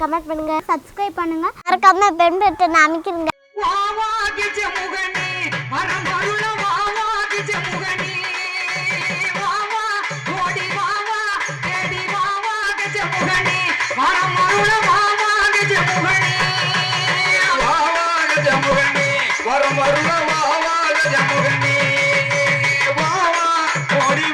Comment பண்ணுங்க subscribe பண்ணுங்க. மறக்காம பெண் பட்டன் அமைக்கிறீங்க வரம் வருண வாவா கஜமுகனே வாவா ஓடி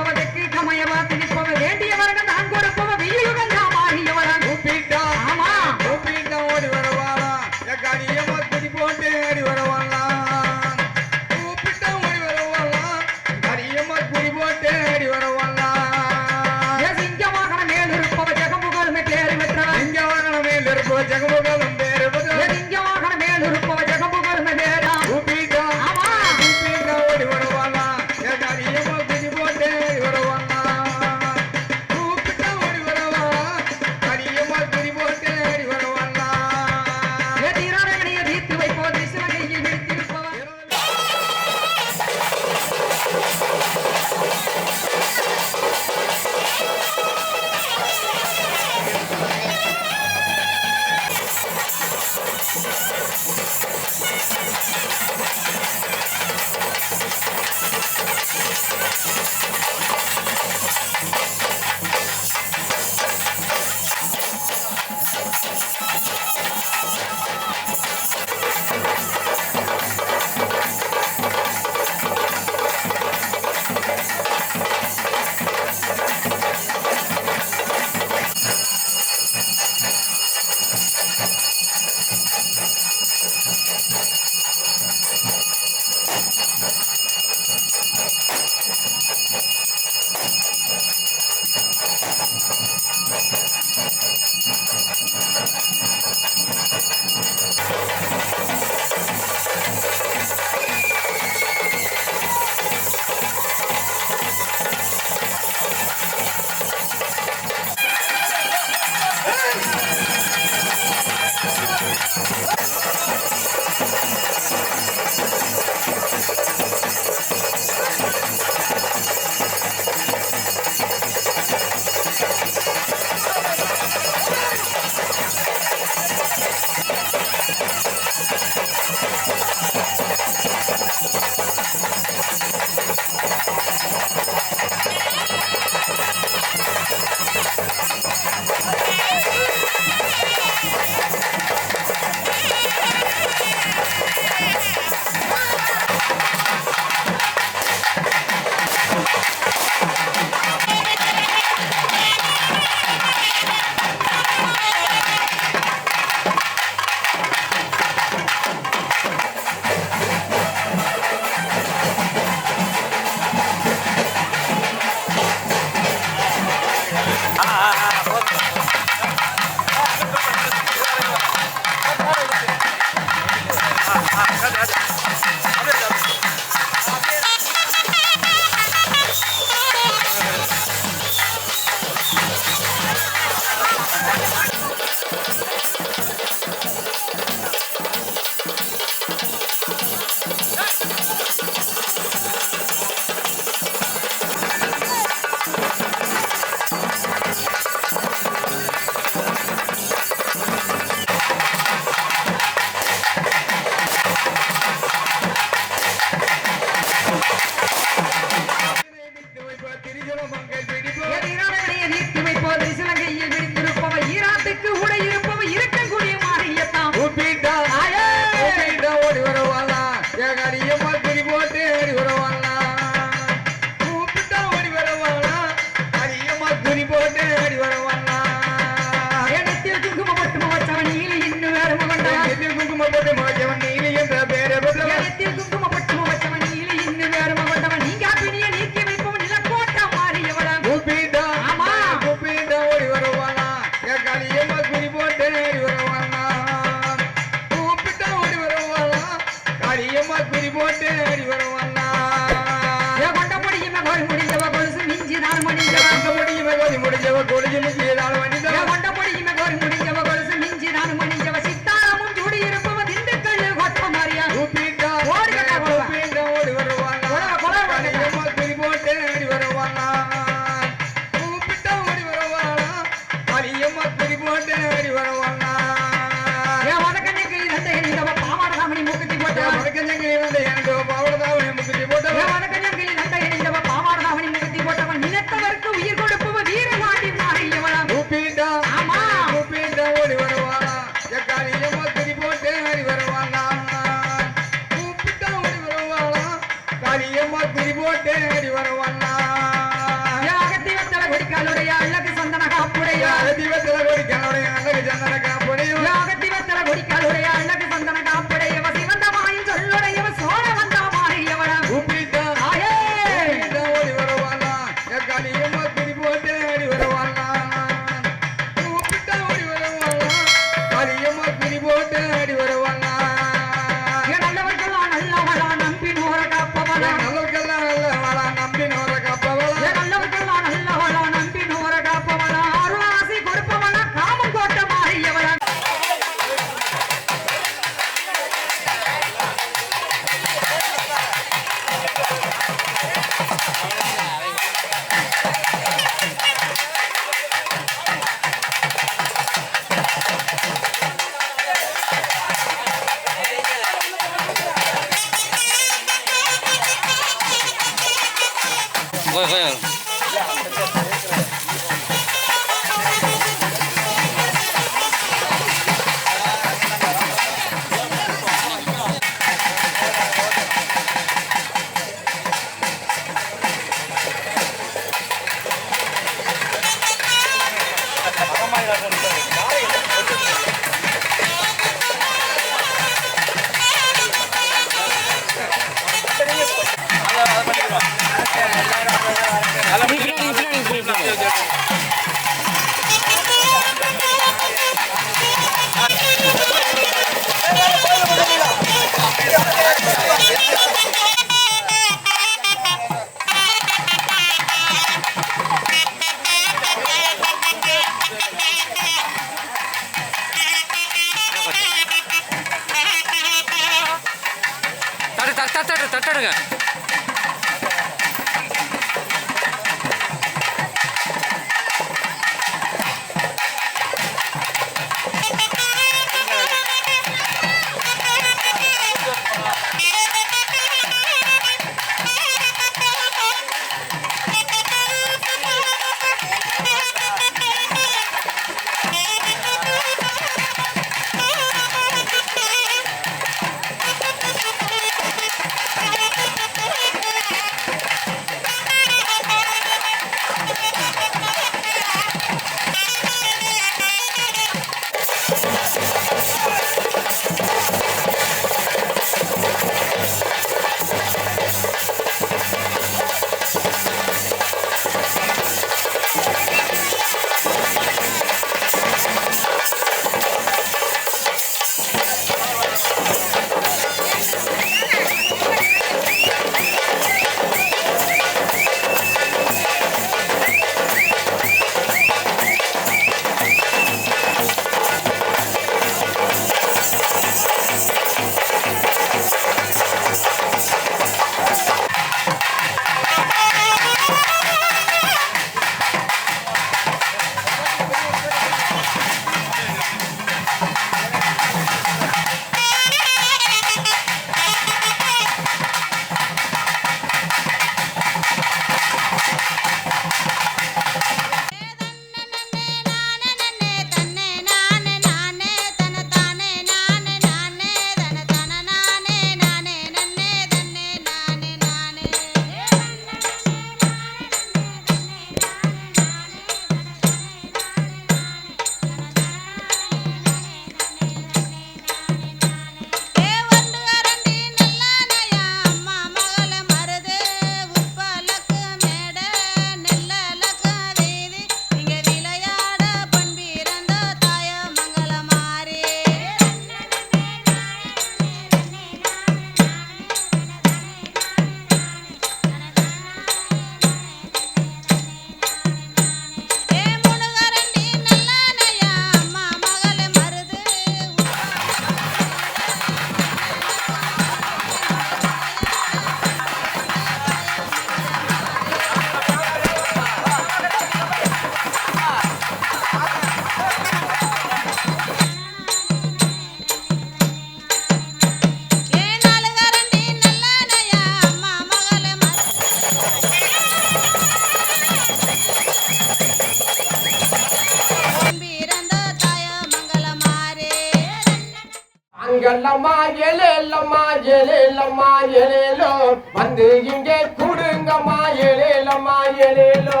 வாங்கல்லம்மா ஏலேலம்மா ஏலேலம்மா ஏலேலோ வந்து இங்கே கூடுங்கம்மா ஏலேலம்மா ஏலேலோ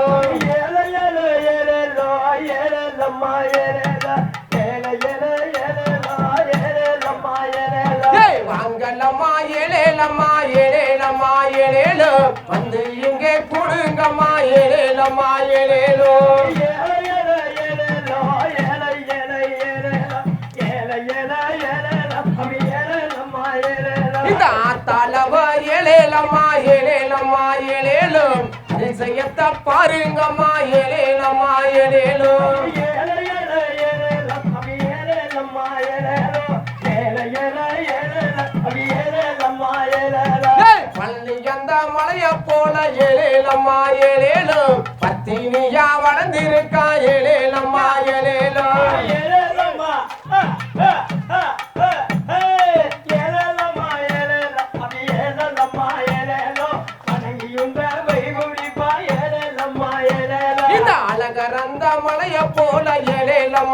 ஏய், வாங்கல்லம்மா ஏலேலம்மா ஏலேலம்மா ஏலேலோ வந்து இங்கே கூடுங்கம்மா ஏலேலம்மா ஏலேலோ ஏலேலம்மா ஏலேலம்மா ஏலேலோ அதிசயத்தை பாருங்கம்மா ஏலேலம்மா ஏலேலோ பள்ளி அந்த மலைய போல ஏலேலம்மா ஏலேலோ பத்தினியா வளர்ந்திருக்கா ஏலேலம்மா ஏலேலோ இந்த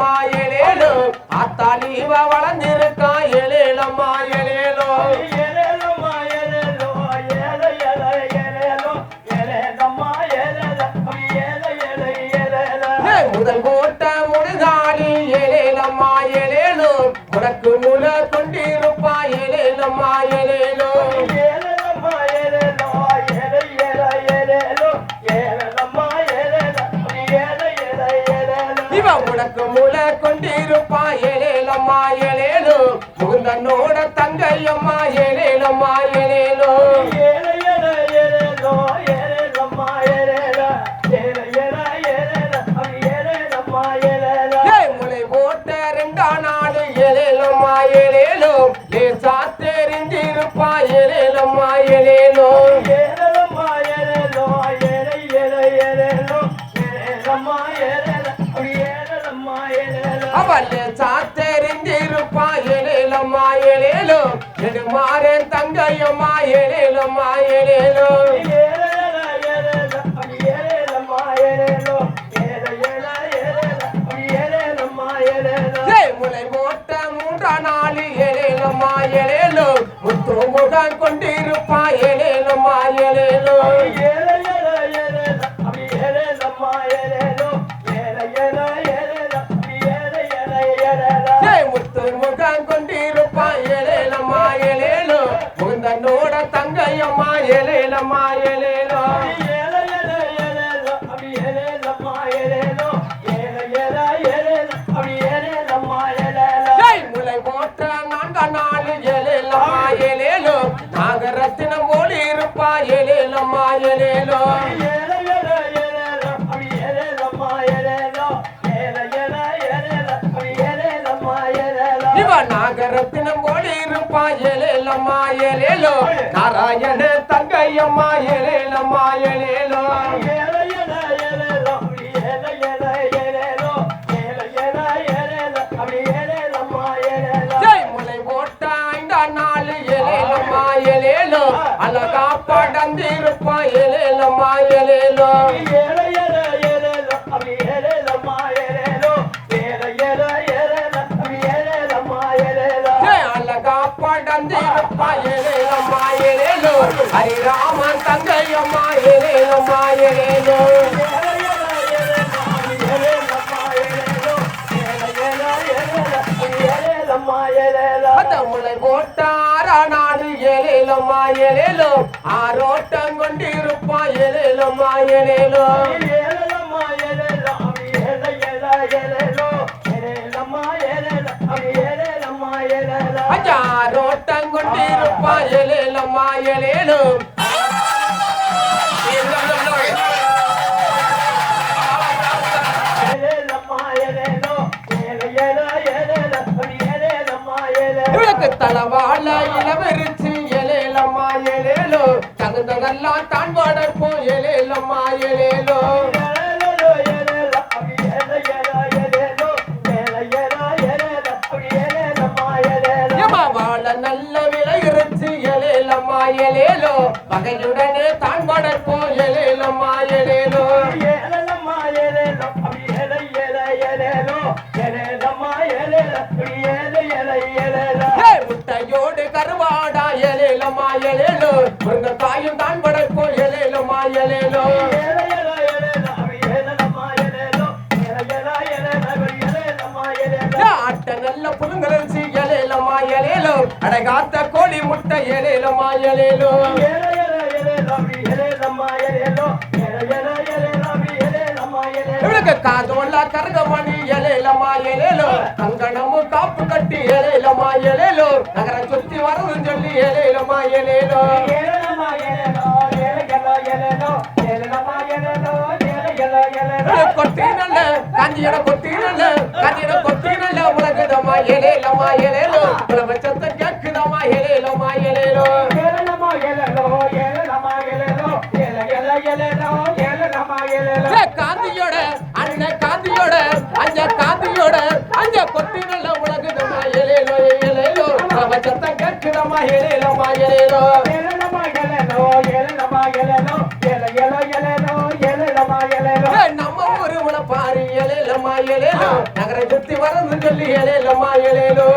வாயிலேடும் அத்தா நீவ வளர்ந்திருக்காய். ஏலேலம்மா ஏலேலோ முகுந்தனோட தங்கையம்மா ஏலேலம்மா ஏலேலோ ஏய், முளை போட்ட ரெண்டா நாடு ஏலேலம்மா ஏலேலோ லேசா தெரிஞ்சிருப்பா ஏலேலம்மா ஏலேலோ அவள் லேசா தெரிஞ்சிருப்பா எடுமாறேன் தங்கையம்மா ஏலேலம்மா ஏலேலோ முளை போட்ட மூன்றா நாள் ஏலேலம்மா ஏலேலோ முத்து முகம் கொண்டிருப்பா ஏலேலம்மா ஏலேலோ ஏலேலம்மா ஏலேலோ. ஏய், முளை போட்ட நான்கா நாள் ஏலேலம்மா ஏலேலோ. நாகரத்தினம் போல இருப்பா ஏலேலம்மா ஏலேலோ. நாகரத்தினம் போல இருப்பா ஏலேலம்மா ஏலேலோ நாராயண தங்கையம்மா எழேலம்மா எழேலோ அழகா படந்திருப்பா ஏலேலம்மா ஏலேலோ ஏலேலம்மா ஏலேலோ அஞ்சா ஆரோட்டம் கொண்டிருப்பா ஏலேலம்மா ஏலேலோ இவளுக்கு தளவாழ இளவரிச்சு ஏலேலம்மா ஏலேலோ தகுந்ததெல்லாம் எழேலோ வகையுடனே தான் வளர்ப்போம் எழேலம்மா எழேலோ ஏழலம்மா எழேலோ ஏழ ஏழ எழேலோ எழேலம்மா எழேலோ ஏழ ஏழ எழேலோ முட்டையோடு கருவாடா எழேலம்மா எழேலோ முருங்கைக்காயும் தான் வளர்ப்போம் எழேலம்மா எழேலோ அட்ட நல்ல புழுங்கலரிசி எழேலம்மா எழேலோ அடகாத்த ஏலேலம்மா ஏலேலோ இவளுக்கு காதோல கரகமணி ஏலேலம்மா ஏலேலோ கங்கணமும் காப்பு கட்டி ஏலேலம்மா ஏலேலோ நகர சுத்தி வரதுன்னு சொல்லி ஏலேலம்மா ஏலேலோ கொட்டி நல்ல காஞ்சியோட கொட்டி நல்ல காஞ்சியோட நம்ம ஊரு பாரு ஏலேலம்மா ஏலேலோ நகர சுத்தி வரதுன்னு சொல்லி ஏலேலம்மா ஏலேலோ